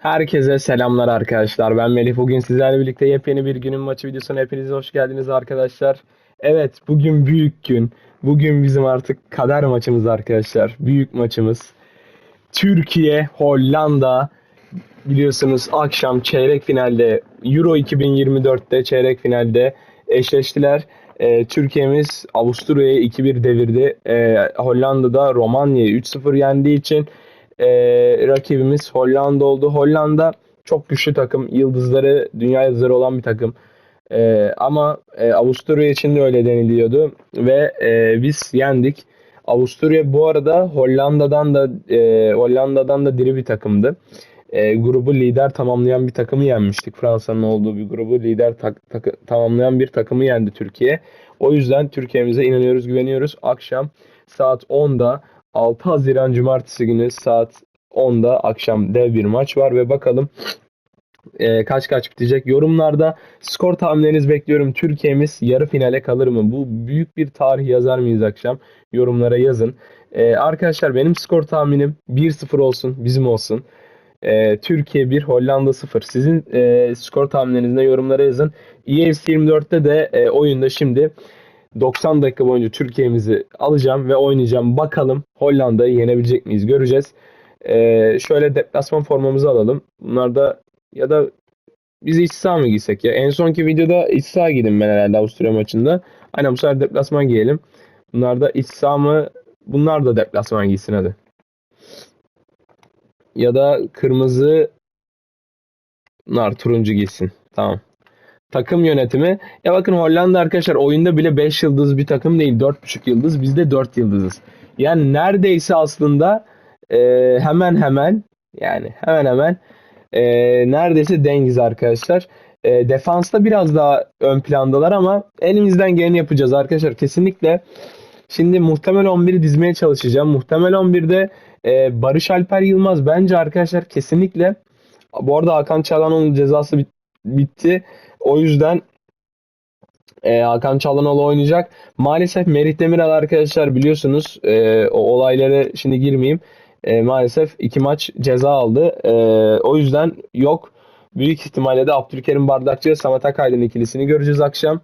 Herkese selamlar arkadaşlar. Ben Melih. Bugün sizlerle birlikte yepyeni bir günün maçı videosuna hepiniz hoş geldiniz arkadaşlar. Evet, bugün büyük gün. Bugün bizim artık kader maçımız arkadaşlar. Büyük maçımız. Türkiye, Hollanda. Biliyorsunuz akşam çeyrek finalde Euro 2024'te çeyrek finalde eşleştiler. Ee, Türkiye'miz Avusturya'yı 2-1 devirdi. Ee, Hollanda'da Romanya'yı 3-0 yendiği için e, rakibimiz Hollanda oldu. Hollanda çok güçlü takım. Yıldızları, dünya yıldızları olan bir takım. E, ama e, Avusturya için de öyle deniliyordu. Ve e, biz yendik. Avusturya bu arada Hollanda'dan da e, Hollanda'dan da diri bir takımdı. E, grubu lider tamamlayan bir takımı yenmiştik. Fransa'nın olduğu bir grubu lider tak- tak- tamamlayan bir takımı yendi Türkiye. O yüzden Türkiye'mize inanıyoruz, güveniyoruz. Akşam saat 10'da 6 Haziran Cumartesi günü saat 10'da akşam dev bir maç var ve bakalım e, kaç kaç bitecek. Yorumlarda skor tahminlerinizi bekliyorum. Türkiye'miz yarı finale kalır mı? Bu büyük bir tarih yazar mıyız akşam? Yorumlara yazın. E, arkadaşlar benim skor tahminim 1-0 olsun, bizim olsun. E, Türkiye 1, Hollanda 0. Sizin e, skor tahminlerinizi de yorumlara yazın. EFC 24'te de e, oyunda şimdi 90 dakika boyunca Türkiye'mizi alacağım ve oynayacağım. Bakalım Hollanda'yı yenebilecek miyiz göreceğiz. Ee, şöyle deplasman formamızı alalım. Bunlar da ya da biz iç saha mı giysek ya? En sonki videoda iç saha giydim ben herhalde Avusturya maçında. Aynen bu sefer deplasman giyelim. Bunlar da iç saha mı? Bunlar da deplasman giysin hadi. Ya da kırmızı Bunlar turuncu giysin. Tamam. Takım yönetimi. Ya bakın Hollanda arkadaşlar oyunda bile 5 yıldız bir takım değil. 4,5 yıldız. Biz de 4 yıldızız. Yani neredeyse aslında e, hemen hemen yani hemen hemen e, neredeyse dengiz arkadaşlar. E, defansta biraz daha ön plandalar ama elimizden geleni yapacağız arkadaşlar. Kesinlikle şimdi muhtemel 11'i dizmeye çalışacağım. Muhtemel 11'de e, Barış Alper Yılmaz bence arkadaşlar kesinlikle bu arada Hakan Çalhanoğlu'nun cezası bit- bitti. O yüzden e, Hakan Çalhanoğlu oynayacak. Maalesef Merih Demiral arkadaşlar biliyorsunuz e, o olaylara şimdi girmeyeyim. E, maalesef iki maç ceza aldı. E, o yüzden yok. Büyük ihtimalle de Abdülkerim Bardakçı, Samet Akaydın ikilisini göreceğiz akşam.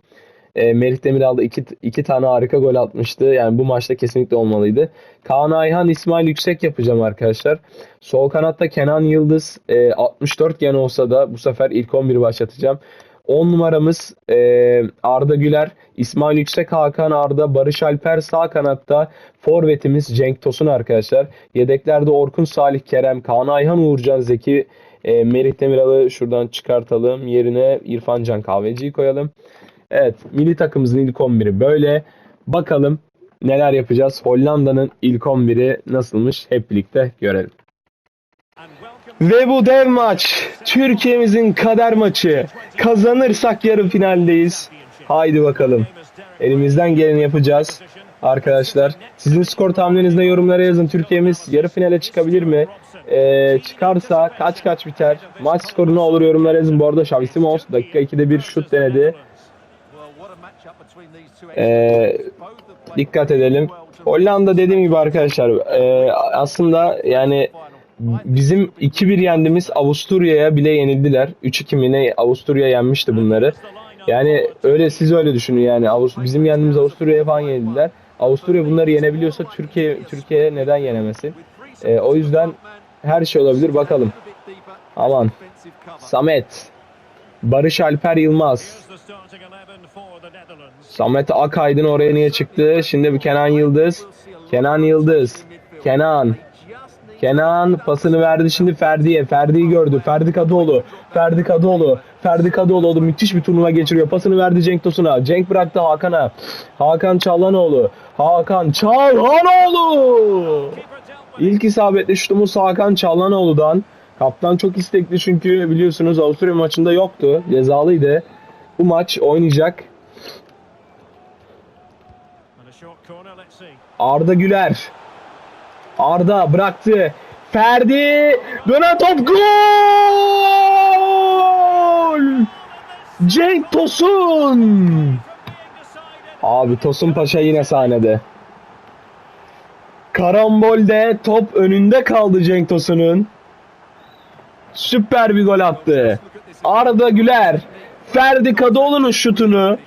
E, Merih Demiral da iki, iki tane harika gol atmıştı. Yani bu maçta kesinlikle olmalıydı. Kaan Ayhan, İsmail Yüksek yapacağım arkadaşlar. Sol kanatta Kenan Yıldız e, 64 gen olsa da bu sefer ilk 11'i başlatacağım. 10 numaramız e, Arda Güler, İsmail Yüksek, Hakan Arda, Barış Alper sağ kanatta. Forvetimiz Cenk Tosun arkadaşlar. Yedeklerde Orkun Salih, Kerem, Kaan Ayhan, Uğurcan Zeki, e, Merih Demiral'ı şuradan çıkartalım. Yerine İrfan Can Kahveci'yi koyalım. Evet, milli takımımızın ilk 11'i böyle. Bakalım neler yapacağız. Hollanda'nın ilk 11'i nasılmış hep birlikte görelim. Ve bu dev maç. Türkiye'mizin kader maçı. Kazanırsak yarı finaldeyiz. Haydi bakalım. Elimizden geleni yapacağız. Arkadaşlar sizin skor tahmininizde yorumlara yazın. Türkiye'miz yarı finale çıkabilir mi? Ee, çıkarsa kaç kaç biter? Maç skoru ne olur yorumlara yazın. Bu arada Xavi Simons dakika 2'de bir şut denedi. Ee, dikkat edelim. Hollanda dediğim gibi arkadaşlar e, aslında yani bizim 2-1 yendiğimiz Avusturya'ya bile yenildiler. 3-2 mi ne Avusturya yenmişti bunları. Yani öyle siz öyle düşünün yani Avust bizim yendiğimiz Avusturya'ya falan yenildiler. Avusturya bunları yenebiliyorsa Türkiye Türkiye neden yenemesin? E, o yüzden her şey olabilir bakalım. Aman. Samet. Barış Alper Yılmaz. Samet Akaydın oraya niye çıktı? Şimdi bir Kenan Yıldız. Kenan Yıldız. Kenan. Kenan pasını verdi şimdi Ferdi'ye. Ferdi'yi gördü. Ferdi Kadıoğlu. Ferdi Kadıoğlu. Ferdi Kadıoğlu. Müthiş bir turnuva geçiriyor. Pasını verdi Cenk Tosun'a. Cenk bıraktı Hakan'a. Hakan Çallanoğlu. Hakan Çallanoğlu. İlk isabetli şutumuz Hakan Çallanoğlu'dan. Kaptan çok istekli çünkü biliyorsunuz Avusturya maçında yoktu. Cezalıydı. Bu maç oynayacak. Arda Güler. Arda bıraktı. Ferdi. Dönen top gol. Cenk Tosun. Abi Tosun Paşa yine sahnede. Karambolde top önünde kaldı Cenk Tosun'un. Süper bir gol attı. Arda Güler. Ferdi Kadıoğlu'nun şutunu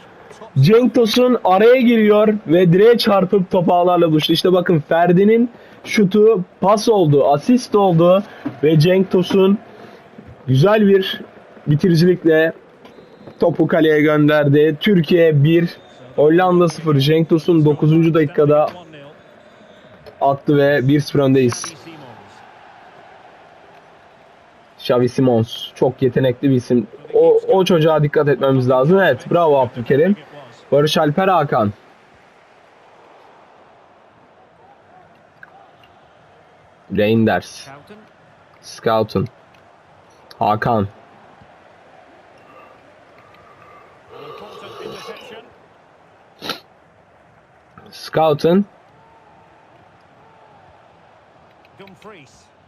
Cenk Tosun araya giriyor ve direğe çarpıp topu ağlarla buluştu. İşte bakın Ferdi'nin şutu pas oldu, asist oldu ve Cenk Tosun güzel bir bitiricilikle topu kaleye gönderdi. Türkiye 1, Hollanda 0. Cenk Tosun 9. dakikada attı ve 1-0 öndeyiz. Xavi Simons çok yetenekli bir isim. O, o çocuğa dikkat etmemiz lazım. Evet bravo Abdülkerim. Barış Alper Hakan. Reinders. Scouten. Hakan. Scouten.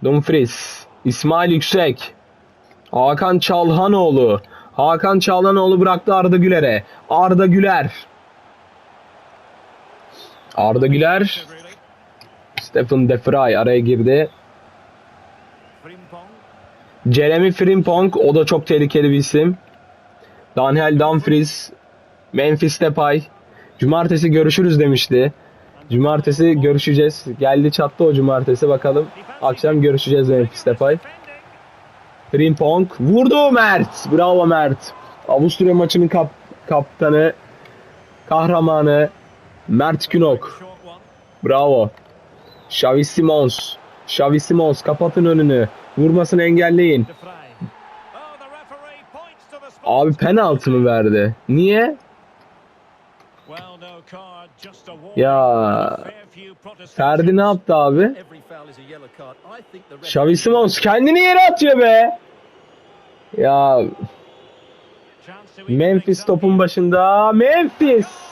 Dumfries. İsmail Yüksek. Hakan Çalhanoğlu. Hakan Çalhanoğlu bıraktı Arda Güler'e. Arda Güler. Arda Güler. Stephen De Vrij araya girdi. Jeremy Frimpong o da çok tehlikeli bir isim. Daniel Dumfries, Memphis Depay. Cumartesi görüşürüz demişti. Cumartesi görüşeceğiz. Geldi çattı o cumartesi bakalım. Akşam görüşeceğiz Memphis Depay. Frimpong vurdu Mert. Bravo Mert. Avusturya maçının kap kaptanı, kahramanı Mert Günok. Bravo. Xavi Simons. Xavi Simons kapatın önünü. Vurmasını engelleyin. Abi penaltı mı verdi? Niye? Ya Ferdi ne yaptı abi? Xavi Simons kendini yere atıyor be. Ya Memphis topun başında. Memphis.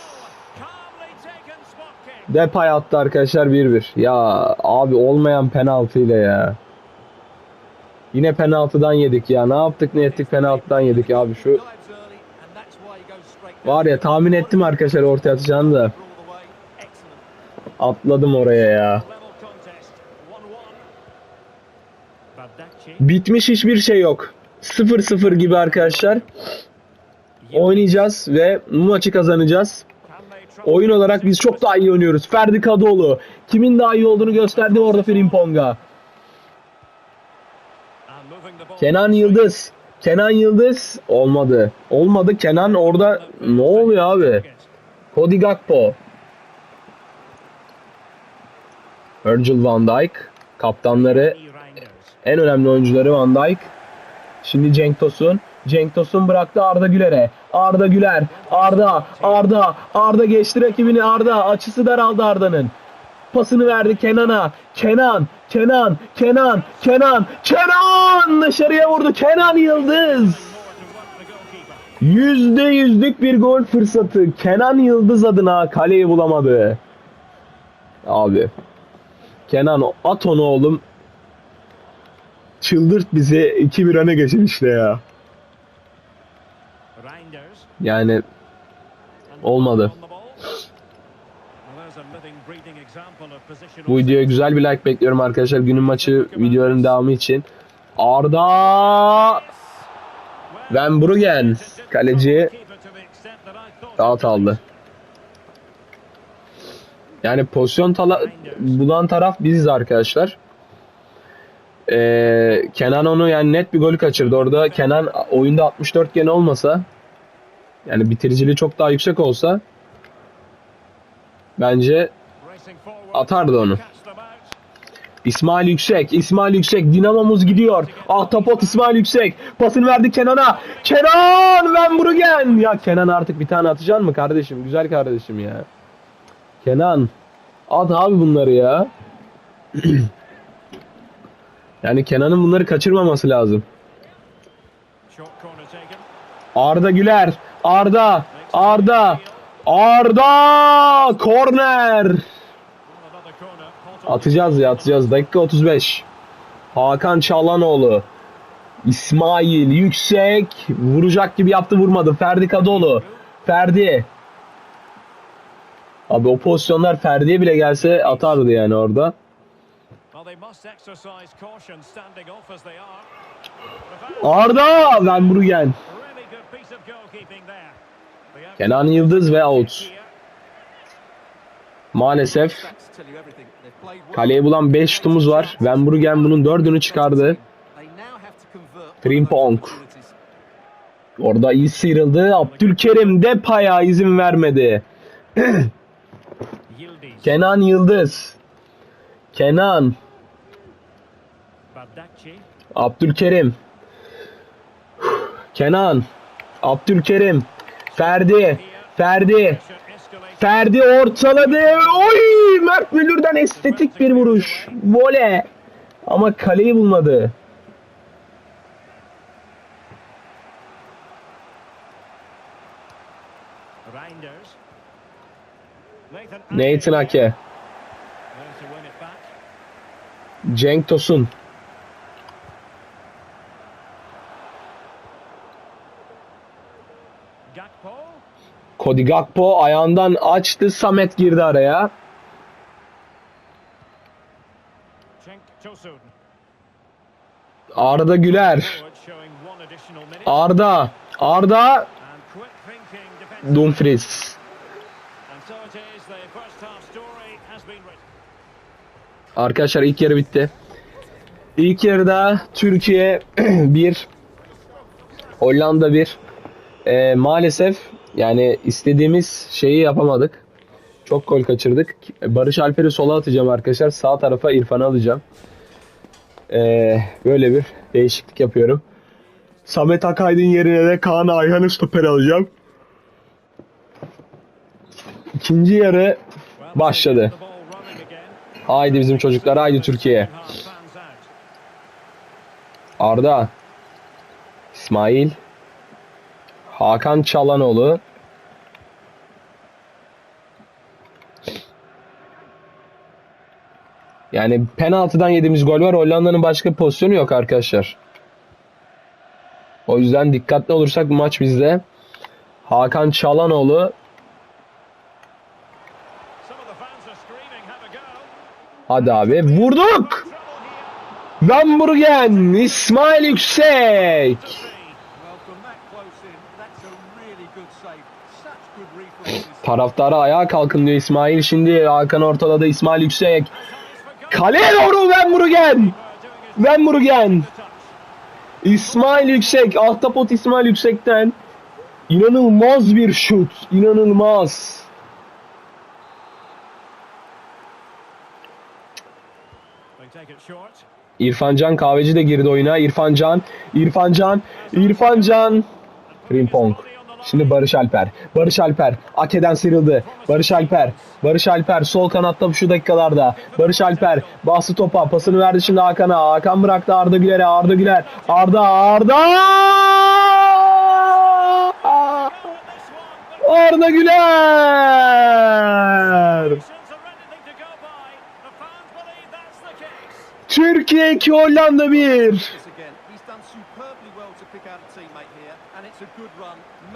Depay attı arkadaşlar 1-1. Ya abi olmayan penaltıyla ya. Yine penaltıdan yedik ya. Ne yaptık ne ettik penaltıdan yedik abi şu. Var ya tahmin ettim arkadaşlar ortaya atacağını da. Atladım oraya ya. Bitmiş hiçbir şey yok. 0-0 gibi arkadaşlar. Oynayacağız ve bu maçı kazanacağız. Oyun olarak biz çok daha iyi oynuyoruz. Ferdi Kadıoğlu. Kimin daha iyi olduğunu gösterdi orada Frimpong'a. Kenan Yıldız. Kenan Yıldız olmadı. Olmadı. Kenan orada ne oluyor abi? Cody Gakpo. Virgil van Dijk. Kaptanları en önemli oyuncuları Van Dijk. Şimdi Cenk Tosun. Cenk Tosun bıraktı Arda Güler'e. Arda Güler. Arda. Arda. Arda geçti rakibini Arda. Açısı daraldı Arda'nın. Pasını verdi Kenan'a. Kenan. Kenan. Kenan. Kenan. Kenan. Dışarıya vurdu. Kenan Yıldız. Yüzde yüzlük bir gol fırsatı. Kenan Yıldız adına kaleyi bulamadı. Abi. Kenan at onu oğlum. Çıldırt bizi 2-1 öne geçin işte ya. Yani olmadı. Bu videoya güzel bir like bekliyorum arkadaşlar. Günün maçı videoların devamı için. Arda Van Bruggen kaleci rahat aldı. Yani pozisyon bulan taraf biziz arkadaşlar. Ee, Kenan onu yani net bir golü kaçırdı. Orada Kenan oyunda 64 gene olmasa yani bitiriciliği çok daha yüksek olsa bence atardı onu. İsmail Yüksek, İsmail Yüksek, Dinamomuz gidiyor. Ahtapot İsmail Yüksek. Pasını verdi Kenan'a. Kenan Van Bruggen. Ya Kenan artık bir tane atacaksın mı kardeşim? Güzel kardeşim ya. Kenan. At abi bunları ya. yani Kenan'ın bunları kaçırmaması lazım. Arda Güler. Arda. Arda. Arda. Korner. Atacağız ya atacağız. Dakika 35. Hakan Çalhanoğlu. İsmail yüksek. Vuracak gibi yaptı vurmadı. Ferdi Kadıoğlu. Ferdi. Abi o pozisyonlar Ferdi'ye bile gelse atardı yani orada. Arda Van Bruggen. Kenan Yıldız ve out. Maalesef kaleye bulan 5 şutumuz var. Van Bruggen bunun 4'ünü çıkardı. Frimpong. Orada iyi sıyrıldı. Abdülkerim Depay'a izin vermedi. Kenan Yıldız. Kenan. Abdülkerim. Kenan. Abdülkerim. Ferdi. Ferdi. Ferdi ortaladı. Oy! Mert Müldür'den estetik bir vuruş. Vole. Ama kaleyi bulmadı. Nathan Ake. Cenk Tosun. Cody Gakpo ayağından açtı. Samet girdi araya. Arda Güler. Arda. Arda. Dumfries. Arkadaşlar ilk yarı bitti. İlk yarıda Türkiye 1 Hollanda 1 Ee, maalesef yani istediğimiz şeyi yapamadık. Çok gol kaçırdık. Barış Alper'i sola atacağım arkadaşlar. Sağ tarafa İrfan'ı alacağım. Ee, böyle bir değişiklik yapıyorum. Samet Akaydın yerine de Kaan Ayhan'ı stoper alacağım. İkinci yarı başladı. Haydi bizim çocuklar, haydi Türkiye. Arda, İsmail, Hakan Çalanoğlu, Yani penaltıdan yediğimiz gol var. Hollanda'nın başka pozisyonu yok arkadaşlar. O yüzden dikkatli olursak maç bizde. Hakan Çalanoğlu Hadi abi vurduk. Van Bruggen, İsmail Yüksek. Taraftara ayağa kalkın diyor İsmail. Şimdi Hakan ortaladı İsmail Yüksek. Kaleye doğru Van Bruggen. Van Bruggen. İsmail Yüksek. Ahtapot İsmail Yüksek'ten. İnanılmaz bir şut. İnanılmaz. İrfan Can Kahveci de girdi oyuna. İrfan Can, İrfan Can, İrfan Can. Frimpong. Şimdi Barış Alper. Barış Alper. Ake'den sıyrıldı. Barış Alper. Barış Alper sol kanatta şu dakikalarda. Barış Alper bastı topa. Pasını verdi şimdi Hakan'a. Hakan bıraktı Arda Güler'e. Arda Güler. Arda Arda. Arda Güler. Türkiye 2 Hollanda 1.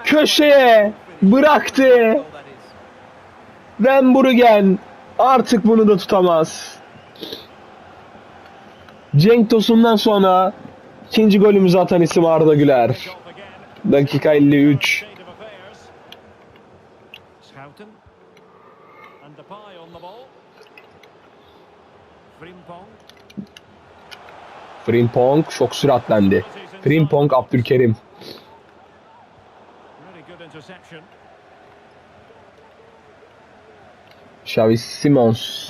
Köşeye bıraktı. Van Bruggen artık bunu da tutamaz. Cenk Tosun'dan sonra ikinci golümüzü atan isim Arda Güler. Dakika 53. Frimpong çok süratlendi. Frimpong Abdülkerim. Xavi Simons.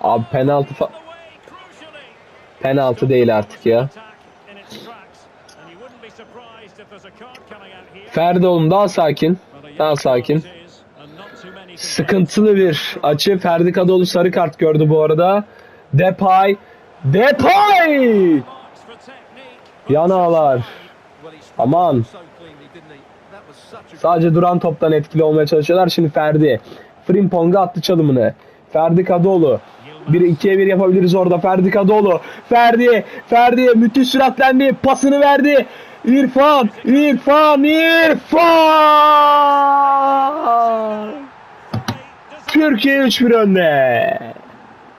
Abi penaltı fa- penaltı değil artık ya. Ferdi oğlum daha sakin. Daha sakin. Sıkıntılı bir açı. Ferdi Kadıoğlu sarı kart gördü bu arada. Depay. Depay! Yan ağlar. Aman. Sadece duran toptan etkili olmaya çalışıyorlar. Şimdi Ferdi. Frimpong'a attı çalımını. Ferdi Kadıoğlu. Bir ikiye bir yapabiliriz orada. Ferdi Kadıoğlu. Ferdi. Ferdi müthiş süratlendi. Pasını verdi. İrfan. İrfan. İrfan. Türkiye 3-1 önde.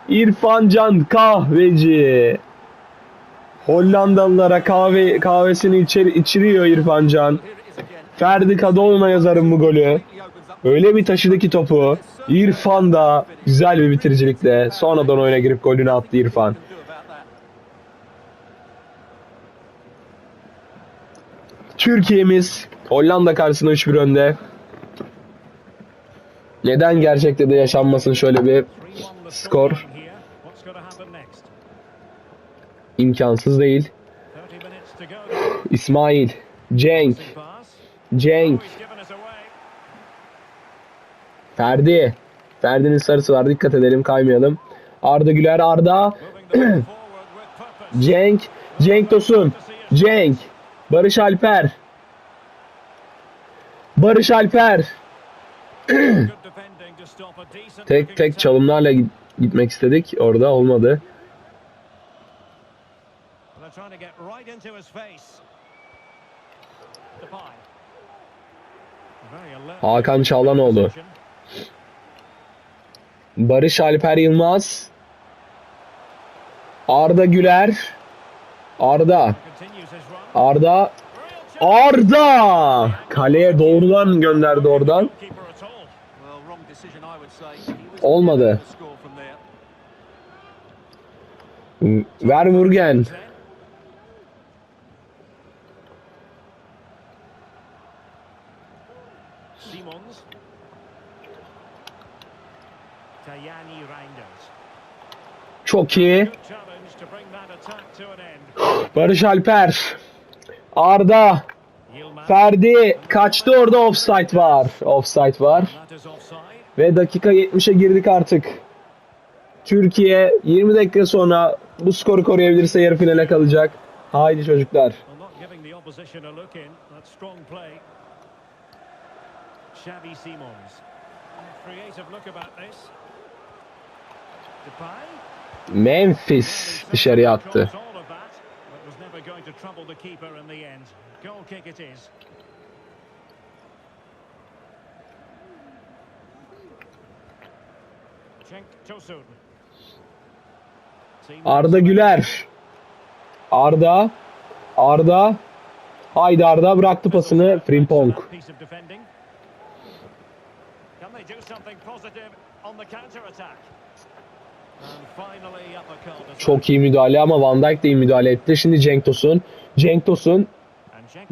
İrfan Can Kahveci. Hollandalılara kahve kahvesini içeri, içiriyor İrfan Can. Ferdi Kadıoğlu'na yazarım bu golü. Öyle bir taşıdı ki topu. İrfan da güzel bir bitiricilikle sonradan oyuna girip golünü attı İrfan. Türkiye'miz Hollanda karşısında 3-1 önde. Neden gerçekte de yaşanmasın şöyle bir skor imkansız değil. İsmail, Cenk, Cenk, Ferdi. Ferdi'nin sarısı var dikkat edelim kaymayalım. Arda Güler, Arda, Cenk, Cenk Tosun, Cenk, Barış Alper, Barış Alper. Tek tek çalımlarla git- gitmek istedik. Orada olmadı. Hakan Çağlanoğlu. Barış Alper Yılmaz. Arda Güler. Arda. Arda. Arda! Kaleye doğrudan gönderdi oradan. Olmadı. Vermurgen. Simons. Tajani Reinders. Çok iyi. Good challenge to bring that attack to an end. Barış Alper. Arda. Ferdi kaçtı orada offside var. Offside var. Ve dakika 70'e girdik artık. Türkiye 20 dakika sonra bu skoru koruyabilirse yarı finale kalacak. Haydi çocuklar. Simons. Memphis dışarıya attı. Arda Güler. Arda. Arda. Haydi Arda bıraktı pasını. Frimpong. Çok iyi müdahale ama Van Dijk de iyi müdahale etti. Şimdi Cenk Tosun. Cenk Tosun.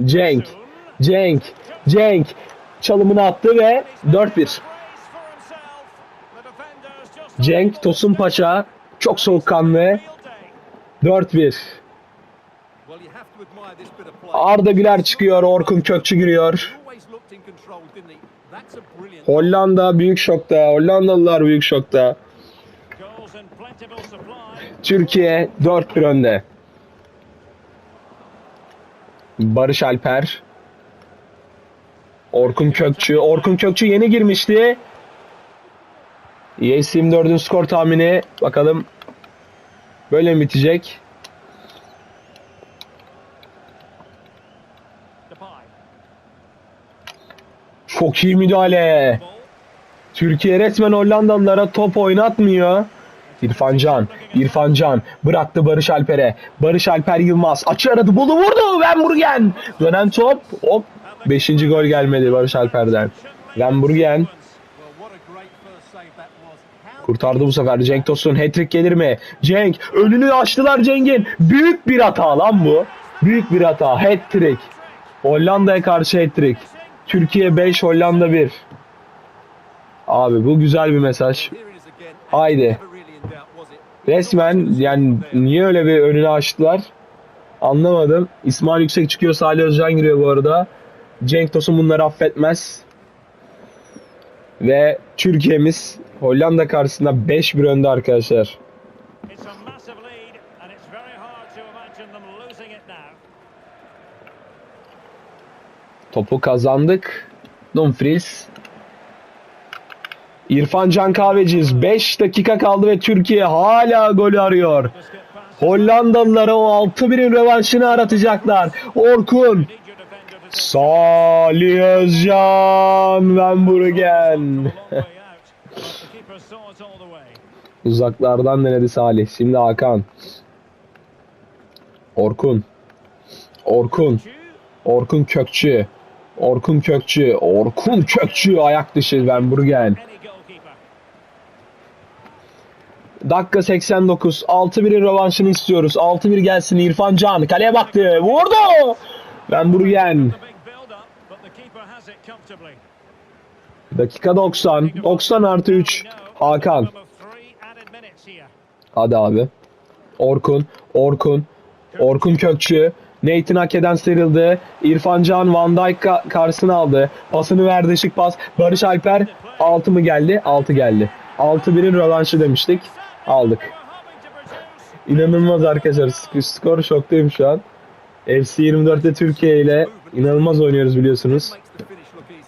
Cenk. Cenk. Cenk. Çalımını attı ve 4-1. Cenk Tosun Paşa çok soğukkanlı. 4-1. Arda Güler çıkıyor. Orkun Kökçü giriyor. Hollanda büyük şokta. Hollandalılar büyük şokta. Türkiye 4-1 önde. Barış Alper. Orkun Kökçü. Orkun Kökçü yeni girmişti. ES 24'ün skor tahmini. Bakalım böyle mi bitecek? Çok iyi müdahale. Türkiye resmen Hollandalılara top oynatmıyor. İrfan Can, İrfan Can bıraktı Barış Alper'e. Barış Alper Yılmaz açı aradı, bulu vurdu. Van Burgen. Dönen top. Hop. Beşinci gol gelmedi Barış Alper'den. Van Burgen kurtardı bu sefer. Cenk Tosun hat-trick gelir mi? Cenk önünü açtılar Cenk'in. Büyük bir hata lan bu. Büyük bir hata. Hat-trick. Hollanda'ya karşı hat-trick. Türkiye 5, Hollanda 1. Abi bu güzel bir mesaj. Haydi. Resmen yani niye öyle bir önünü açtılar? Anlamadım. İsmail Yüksek çıkıyor. Salih Özcan giriyor bu arada. Cenk Tosun bunları affetmez. Ve Türkiye'miz Hollanda karşısında 5-1 önde arkadaşlar. It's a massive İrfan Can Kahveciz 5 dakika kaldı ve Türkiye hala golü arıyor. Hollandalılara o 6-1'in revanşını aratacaklar. Orkun. Salih Özcan Van Burgen. Uzaklardan denedi Salih. Şimdi Hakan. Orkun. Orkun. Orkun Kökçü. Orkun Kökçü. Orkun Kökçü ayak dışı Ben Burgen. Dakika 89. 6-1'in rövanşını istiyoruz. 6-1 gelsin İrfan Can. Kaleye baktı. Vurdu. Ben Burgen. Dakika 90. 90 artı 3. Hakan. Hadi abi. Orkun. Orkun. Orkun Kökçü. Nathan Ake'den sıyrıldı. İrfan Can Van Dijk ka- karşısına aldı. Pasını verdi şık pas. Barış Alper 6 mı geldi? 6 geldi. 6-1'in rövanşı demiştik. Aldık. İnanılmaz arkadaşlar. Sk- Skor şoktayım şu an. FC 24'te Türkiye ile inanılmaz oynuyoruz biliyorsunuz.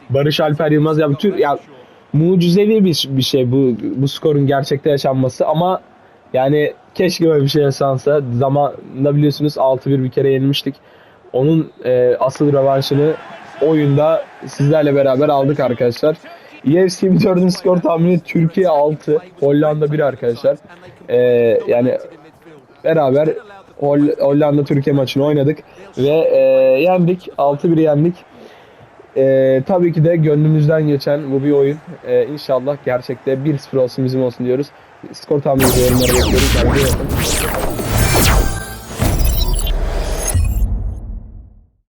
Barış Alper Yılmaz ya bu tür ya mucizevi bir, bir şey bu bu skorun gerçekte yaşanması ama yani keşke böyle bir şey yaşansa. Zamanında biliyorsunuz 6-1 bir kere yenilmiştik. Onun e, asıl rövanşını oyunda sizlerle beraber aldık arkadaşlar. UFC 24'ün skor tahmini Türkiye 6, Hollanda 1 arkadaşlar. E, yani beraber Hol- Hollanda Türkiye maçını oynadık ve e, yendik 6-1 yendik. E, tabii ki de gönlümüzden geçen bu bir oyun. E, inşallah gerçekte 1-0 olsun bizim olsun diyoruz. Skor tahmininizi yorumlara bekliyoruz.